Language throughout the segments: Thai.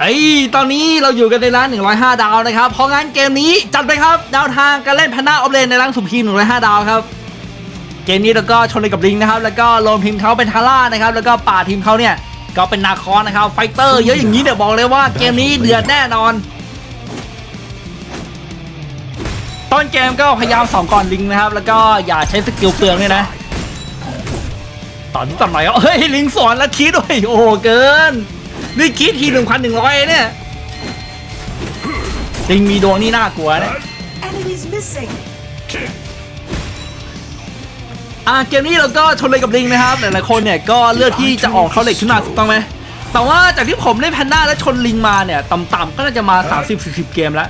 ไอ้ตอนนี้เราอยู่กันในร้าน 105 ดาวนะครับ เพราะงั้นเกมนี้จัดไปครับดาวทางการเล่นพันหน้าออฟเลนในร้านสุ่มทีม105 ดาวครับ เกมนี้เราก็ชนเลยกับลิงนะครับ แล้วก็ลงทีมเขาเป็นทาร่านะครับ แล้วก็ป่าทีมเขาเนี่ยก็เป็นนาคอนนะครับ ไฟเตอร์เยอะอย่างนี้เดี๋ยวบอกเลยว่าเกมนี้เดือดแน่นอน ต้นเกมก็พยายามสองก่อนลิงนะครับ แล้วก็อย่าใช้สกิลเปลืองเลยนะ ตอนนี้ตอนไหนอะเฮ้ยลิงสอนแล้วคิดด้วยโอ้เกิน นี่คิดทีหนึ่งพันหนึ่งร้อยเนี่ยลิงมีดวงนี่น่ากลัวนะ Enemies missing. อ่าเกมนี้เราก็ชนเลยกับลิงนะครับหลายๆคนเนี่ยก็เลือกที่จะออกเขาเหล็กขึ้นมาถูกต้องไหมแต่ว่าจากที่ผมเล่นแพนด้าแล้วชนลิงมาเนี่ยต่ำๆก็น่าจะมา 30 40 เกมแล้ว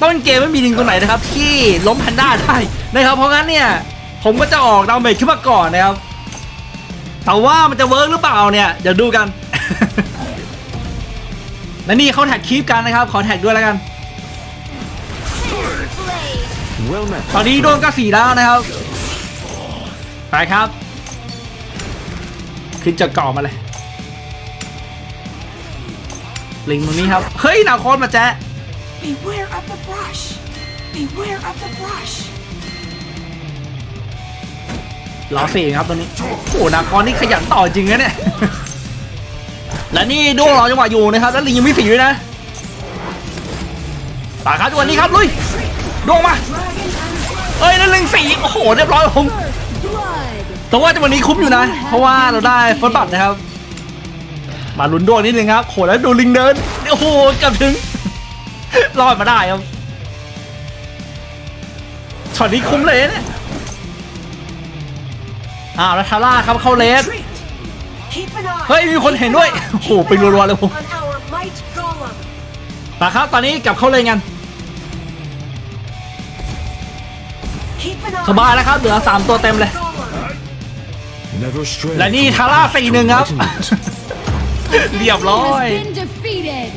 ต้นเกมไม่มีลิงตัวไหนนะครับที่ล้มแพนด้าได้นะครับเพราะงั้นเนี่ยผมก็จะออกดาวเมจขึ้นมาก่อนนะครับแต่ว่ามันจะเวิร์กหรือเปล่าเนี่ยเดี๋ยวดูกัน และนี่เขาแท็กคลิปกันนะครับ ขอแท็กด้วยแล้วกัน Well met. ตอนนี้โดนก็สีแล้วนะครับ ไปครับ ขึ้นจากเกาะมาเลย ลิงตรงนี้ครับ เฮ้ยนาคอนมาแจ๊ะ Beware of the brush. Beware of the brush. ล้อสี่ครับตัวนี้ โอ้โหนาคอนนี่ขยันต่อจริงนะเนี่ย และนี่ด้วงรอจังหวะอยู่นะครับ แล้วลิงยังไม่สีด้วยนะปาครับจังหวะนี้ครับลุยด้วงมา เอ้ยแล้วลิงสีโอ้โหเรียบร้อยผมแต่ว่าจังหวะนี้คุ้มอยู่นะ เพราะว่าเราได้ฟิร์สบัตรนะครับ มาลุ้นดวงนิดนึงครับโหแล้วดูลิงเดินโอ้โหเกือบถึงรอดมาได้ครับช็อตนี้คุ้มเลยเนี่ยอ้าวแล้วทาร่าครับเข้าเลส เฮ้ย มีคนเห็นด้วย โอ้โหไปรัวๆเลยผม On our might golem. มาครับตอนนี้กลับเข้าเลนกัน Keep an eye. สบายแล้วครับ เหลือ 3 ตัวเต็มเลย Golem. Never stray. และนี่ from ทาร่า path สี่ to หนึ่งครับ enlightenment. เรียบร้อย has been defeated.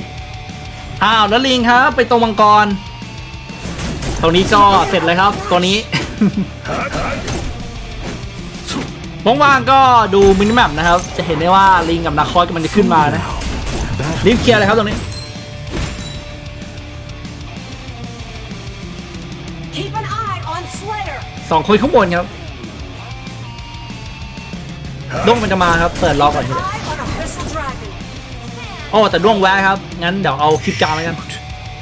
อ้าวแล้วลิงครับ ไปตรงมังกรตรงนี้ก็เสร็จเลยครับ ตัวนี้ ว่างๆก็ดูมินิแมปนะครับ จะเห็นได้ว่าลิงกับนาคอสมันจะขึ้นมานะ Battle รีบเคลียร์เลยครับตรงนี้ Keep an eye on Slayer. สองคนข้างบนครับด้วงมันจะมาครับ เปิดล็อกก่อน Keep ที an เดียว eye on Abyssal Dragon. โอ้แต่ด้วงแวะครับ งั้นเดี๋ยวเอาคลิปกลางแล้วกัน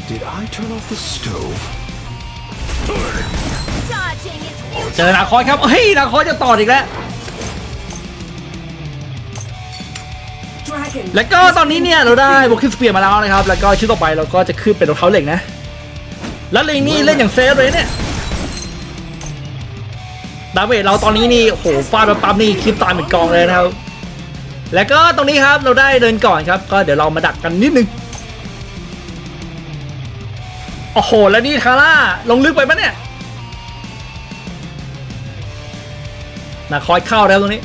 Did I turn off the stove? Dodging is เจอนาคอสครับเฮ้ยนาคอสจะต่ออีกแล้ว แล้วก็ตอนนี้เนี่ยเราได้บุคิสเปียร์มาแล้วนะครับ แล้วก็ชิ้นต่อไปเราก็จะขึ้นเป็นรองเท้าเหล็กนะ แล้วเลิงนี่เล่นอย่างเซฟเลยเนี่ยดาเมจเราตอนนี้นี่โหฟาดมาปั๊บนี่คลิปตายเป็นกองเลยนะครับ แล้วก็ตรงนี้ครับเราได้เดินก่อนครับ ก็เดี๋ยวเรามาดักกันนิดนึงโอ้โห แล้วนี่ทาร่าลงลึกไปปะเนี่ยนาคอยเข้าแล้วตรงนี้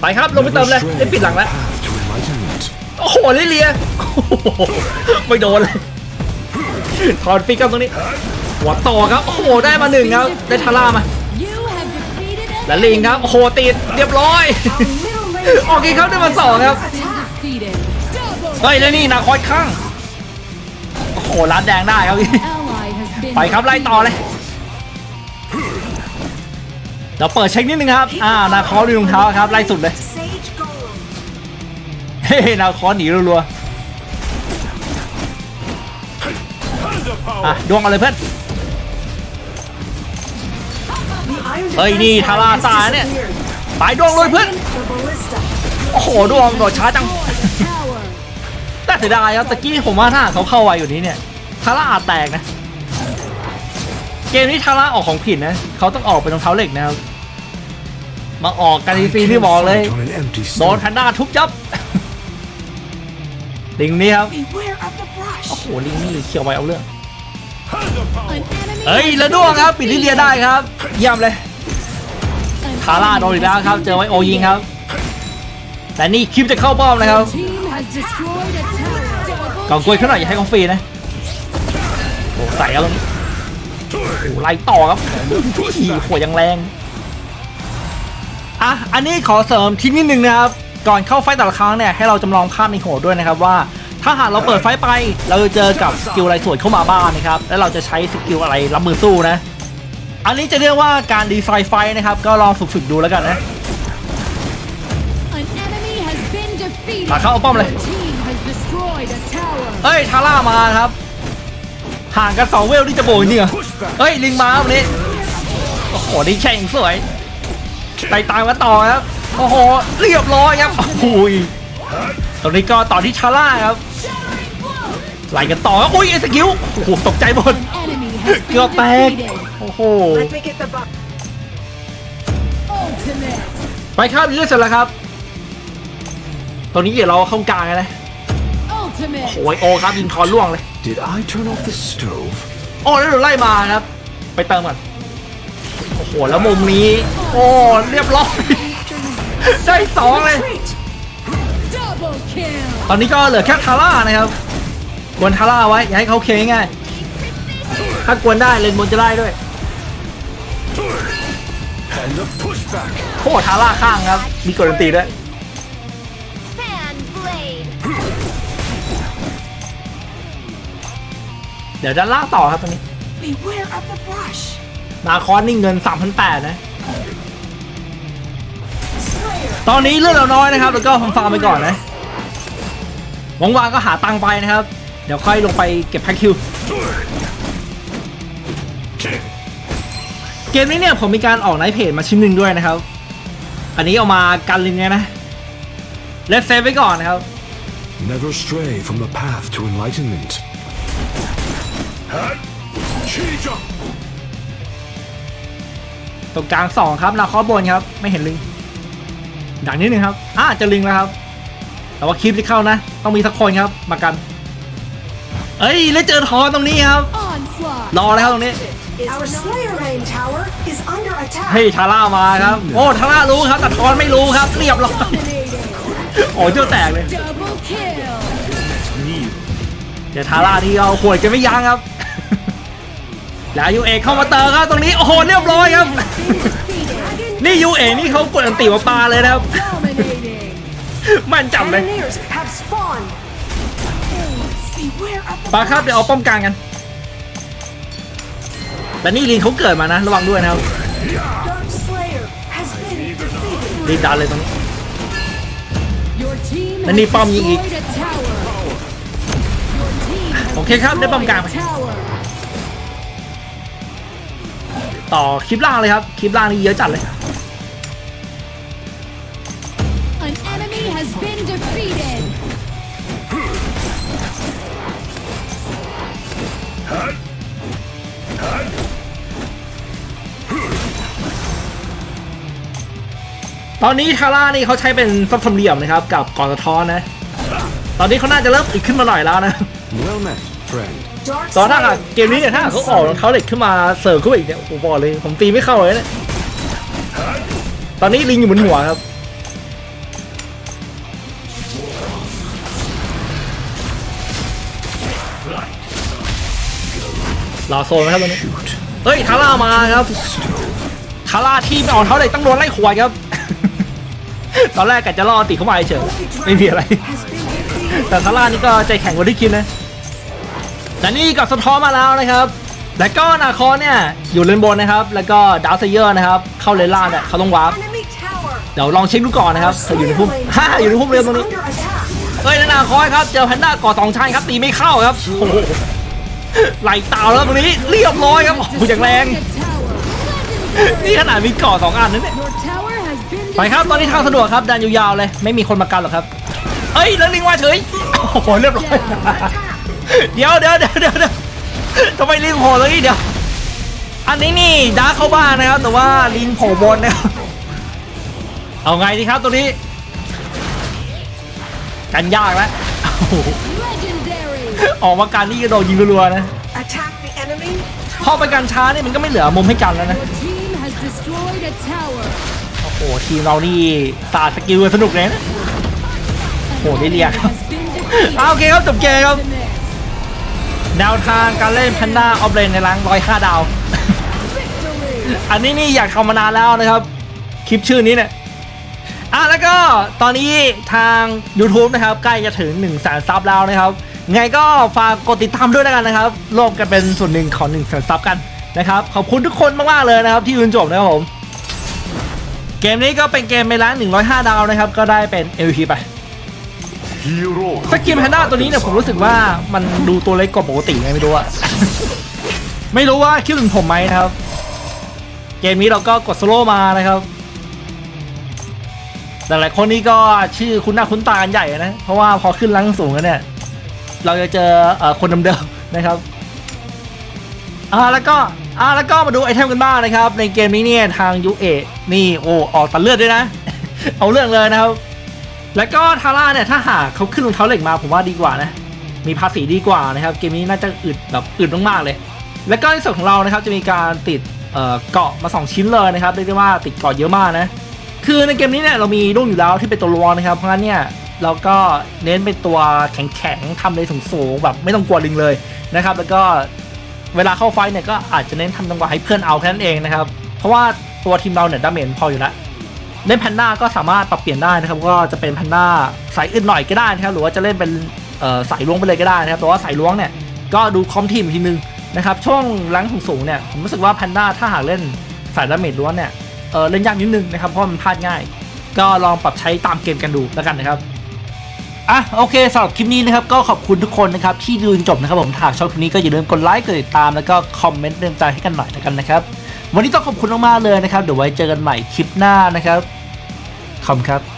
ไปครับลงไป Never เติมเลย stray ได้ปิดหลัง from แล้ว path to enlightenment. โอ้โหลิเลียโอ้โหไม่โดนเลยถอนฟิกครับตรงนี้หัวต่อครับโอ้โหได้มาหนึ่งครับได้ทาร่ามา You have defeated a และลิงครับโอ้โหติดเรียบร้อย Our middle lane ออกอีกครับได้มาสองครับ defeated. Double เฮ้ยแล้วนี่นาคอยข้างโอ้โหร้านแดงได้ครับ ally has been ไปครับไล่ต่อเลย เราเปิดเช็คนิดนึงครับ อ่า นาคอดูรองเท้าครับ ไล่สุดเลย เฮ้ย นาคอหนีรัวๆอะดวงอาเลยเพื่อน เฮ้ย นี่ทารา Line has ตายเนี่ย ไปดวงเลยเพื่อน โอ้โห ดวงโดดช้าจัง แต่เสียดายครับตะกี้ผมว่าถ้าเขาเข้าไวอยู่นี้เนี่ยทาราอาจแตกนะเกมนี้ทาร่าออกของผิดนะ เขาต้องออกเป็นรองเท้าเหล็กนะครับ มาออกกัน I ฟรี can't ที่บอกเลย fight on an empty โดน stomach. แพนด้าทุบยับลิงนี้ครับ Beware of the brush. โอ้โหลิงนี่เขียวไวเอาเรื่อง An enemy เฮ้ย has แล้วด้วงครับปิดลิเลียได้ครับเยี่ยมเลย An ทาร่าโดนอีกแล้วครับเจอไว้โอยิงครับ แต่นี่คลิปจะเข้าป้อมนะครับ team has destroyed a tower. Double กองกล้วยเขาหน่อยอย่าให้กองฟรีนะโอ้ใส่เอาตรงนี้โอ้ไล่ต่อครับขี่หัวยังแรง อะอันนี้ขอเสริมทิ้งนิดนึงนะครับก่อนเข้าไฟต์แต่ละครั้งเนี่ยให้เราจำลองภาพในหัวด้วยนะครับว่า ถ้าหากเราเปิดไฟต์ไป เราจะเจอกับสกิลอะไรสวนเข้ามาบ้างนะครับแล้วเราจะใช้สกิลอะไรรับมือสู้นะ อันนี้จะเรียกว่าการดีไซน์ไฟต์นะครับ ก็ลองฝึกๆดูแล้วกันนะ An enemy has been defeated. มาเข้าเอาป้อมเลย Your team has destroyed a tower. เอ้ยทาร่ามาครับห่างกันสองเวลนี่จะโบกจริงเหรอเฮ้ยลิงมาวันนี้โอ้โหนี่แข่งสวย ไต่ตามกันต่อครับโอ้โหเรียบร้อยครับโอ้โหยตอนนี้ก็ต่อที่ทาร่าครับไหลกันต่อครับอุ้ยไอ้สกิลโอ้โหตกใจหมด Enemy has เกือบ been แตก defeated. โอ้โห Let me get the box. Ultimate. ไปครับเลือกเสร็จแล้วครับ ตอนนี้เดี๋ยวเราเข้ากลางกันนะ Ultimate. โอ้ยโอครับยิงทอนล่วงเลย Did I turn off the stove? โอ้แล้วโดนไล่มาครับ ไปเติมก่อน โอ้โหแล้วมุมนี้ โอ้เรียบร้อย ได้สองเลย ตอนนี้ก็เหลือแค่ทาร่านะครับกวนทาร่าไว้ อย่าให้เขาเคง่ายถ้ากวนได้เลนบนจะได้ด้วยโคตรทาร่าข้างครับ มีกดดนตรีด้วยเดี๋ยวด้านล่างต่อครับตอนนี้ Beware of the brush. นาคอนนี่เงิน 3,800นะ ตอนนี้เลือดเราน้อยนะครับ แล้วก็ฟาร์มๆไปก่อนนะว่างๆก็หาตังค์ไปนะครับ เดี๋ยวค่อยลงไปเก็บแพ็คคิว เกมนี้เนี่ยผมมีการออกไนท์เพจมาชิ้นหนึ่งด้วยนะครับ อันนี้เอามากันลิงไงนะเลสเซฟไว้ก่อนนะครับ Never stray from the path to enlightenment. ตรงกลางสองครับนาคอสบนครับ ไม่เห็นลิง ดังนิดนึงครับอ่าเจะลิงแล้วครับ แต่ว่าคลิปที่เข้านะ ต้องมีสักคนครับ มากัน เอ้ยแล้วเจอทอนตรงนี้ครับ Onslaught. รอเลยครับตรงนี้ Our Slayer Lane Tower is under attack. เฮ้ยทาร่ามาครับ โอ้ทาร่ารู้ครับแต่ทอนไม่รู้ครับเรียบร้อย Dominating. โอ้เจ้าแตกเลย Double kill. เดี๋ยวทาร่าที่เอาขวดกันไม่ยั้งครับ แล้วยูเอเข้ามาเติมครับตรงนี้โอ้โหเรียบร้อยครับ นี่ยูเอนี่เขากดอันติมาปาเลยนะครับ มันจับเลย Cannoneers have spawned. Beware of the ปาครับเดี๋ยวเอาป้อมกลางกัน แต่นี่ลิงเขาเกิดมานะ ระวังด้วยนะครับ Dark Slayer has been defeated. รีบดันเลยตรงนี้แล้วนี่ป้อมยิงอีก โอเคครับได้ป้อมกลางไป ต่อคลิปล่างเลยครับ คลิปล่างนี่เยอะจัดเลย An enemy has been defeated. ตอนนี้ทาร่านี่เขาใช้เป็นซับทำเหลี่ยมนะครับ กับก่อนสะท้อนนะ ตอนนี้เขาน่าจะเริ่มอีกขึ้นมาหน่อยแล้วนะ Well met, friend. ตอนถ้าหากเกมนี้เนี่ยถ้าเขาออกรองเท้าเหล็กขึ้นมาเสิร์ฟขึ้นมาอีกเนี่ยผมบอกเลยผมตีไม่เข้าเลยเนี่ยตอนนี้ลิงอยู่บนหัวครับรอโซนไหมครับตอนนี้เฮ้ยทาร่ามาครับทาร่าที่ไม่ออกเท้าเหล็กต้องโดนไล่ขวดครับ ตอนแรกกะจะล่อติเข้ามาเฉยไม่มีอะไร แต่ทาร่านี่ก็ใจแข็งกว่าที่คิดนะ แต่นี่กับสะท้อนมาแล้วนะครับ แล้วก็นาคอนเนี่ยอยู่เลนบนนะครับ แล้วก็ดาวเซเยอร์นะครับ เข้าเลนล่างเนี่ยเขาต้องวาร์ปเดี๋ยวลองเช็คดูก่อนนะครับอยู่ในพุ่มฮ่าอยู่ในพุ่มเรียนตรงนี้เฮ้ยนาคอนครับเจอแพนด้าก่อสองชั้นครับตีไม่เข้าครับโอ้โหไหลตาวแล้วตรงนี้เรียบร้อยครับโอ้โหอย่างแรง นี่ขนาดมีก่อสองอันนั่นเนี่ยไปครับตอนนี้ทางสะดวกครับดันยาวๆเลย ไม่มีคนมากันหรอกครับ เอ้ยแล้วลิงมาเฉยโอ้โหเรียบร้อย เดี๋ยวเดี๋ยวเดี๋ยวเดี๋ยวเดี๋ยวทำไมลิงโผล่ตรงนี้เดี๋ยว อันนี้นี่ดาร์คเข้าบ้านนะครับ แต่ว่าลิงโผล่บนนะครับ เอาไงดีครับตรงนี้ กันยากแล้วโอ้โห legendary. ออกมาการนี่ก็โดนยิงรัวๆนะ Attack the enemy. พอไปกันช้านี่มันก็ไม่เหลือมุมให้กันแล้วนะ Your team has destroyed a tower. โอ้โหทีมเรานี่สาดสกิลกันสนุกเลยนะโอ้โหได้เรียก Has been defeated. เอาโอเคครับจบเกมครับ Ultimate. แนวทางการเล่นแพนด้าออฟเลนในรังร้อยห้าดาว อันนี้นี่อยากทำมานานแล้วนะครับ คลิปชื่อนี้เนี่ยอะแล้วก็ตอนนี้ทาง YouTube นะครับ ใกล้จะถึง1นึ่งแสนซับแล้วนะครับ ไงก็ฝากกดติดตามด้วยแล้วกันนะครับร่วมกันเป็นส่วนหนึ่งของ1นึ่งแสนซับกันนะครับ ขอบคุณทุกคนมาก ๆ เลยนะครับ ที่ยืนจบนะครับผม เกมนี้ก็เป็นเกมในร้าน105 ดาวนะครับ ก็ได้เป็น MVP ไป สกินแพนด้าตัวนี้เนี่ยผมรู้สึกว่ามันดูตัวเล็กกว่าปกติไงไม่รู้อะไม่รู้ว่าคิดถึงผมไหมนะครับ เกมนี้เราก็กดสโลมานะครับแต่หลายคนนี่ก็ชื่อคุ้นหน้าคุ้นตากันใหญ่นะ เพราะว่าพอขึ้นลังสูงแล้วเนี่ย เราจะเจอเอ่อคนเดิมๆนะครับอ่าแล้วก็อ่าแล้วก็มาดูไอเทมกันบ้างนะครับ ในเกมนี้เนี่ยทางยูเอนี่โอ้ออกตัดเลือดด้วยนะ เอาเรื่องเลยนะครับ แล้วก็ทาร่าเนี่ยถ้าหากเขาขึ้นรองเท้าเหล็กมาผมว่าดีกว่านะ มีภาษีดีกว่านะครับ เกมนี้น่าจะอึดแบบอึดมากๆเลย แล้วก็ในส่วนของเรานะครับจะมีการติดเกาะมา 2 ชิ้นเลยนะครับเรียกได้ว่าติดเกาะเยอะมากนะ คือในเกมนี้เนี่ยเรามีรุ่นอยู่แล้วที่เป็นตัวรองนะครับ เพราะงั้นเนี่ยเราก็เน้นเป็นตัวแข็งๆทำเลยสูงๆแบบไม่ต้องกลัวลิงเลยนะครับ แล้วก็เวลาเข้าไฟเนี่ยก็อาจจะเน้นทำจังหวะให้เพื่อนเอาแค่นั้นเองนะครับ เพราะว่าตัวทีมเราเนี่ยดาเมจพออยู่แล้ว เล่นแพนด้าก็สามารถปรับเปลี่ยนได้นะครับก็จะเป็นแพนด้าสายอื่นหน่อยก็ได้นะครับหรือว่าจะเล่นเป็นสายล้วงไปเลยก็ได้นะครับแต่ว่าสายล้วงเนี่ยก็ดูคอมทีมทีนึงนะครับช่วงลังสูงๆเนี่ยผมรู้สึกว่าแพนด้าถ้าหากเล่นสายดาเมจล้วนเนี่ยเเล่นยากนิดนึงนะครับเพราะมันพลาดง่าย ก็ลองปรับใช้ตามเกมกันดูแล้วกันนะครับอะโอเคสำหรับคลิปนี้นะครับก็ขอบคุณทุกคนนะครับที่ดูจนจบนะครับผมถ้าชอบคลิปนี้ก็อย่าลืมกดไลค์กดติดตามแล้วก็คอมเมนต์เรื่องใจให้กันหน่อยแล้วกันนะครับวันนี้ต้องขอบคุณมากๆเลยนะครับเดี๋ยวไว้เจอกันใหม่คลิปหน้านะครับ ขอบคุณครับ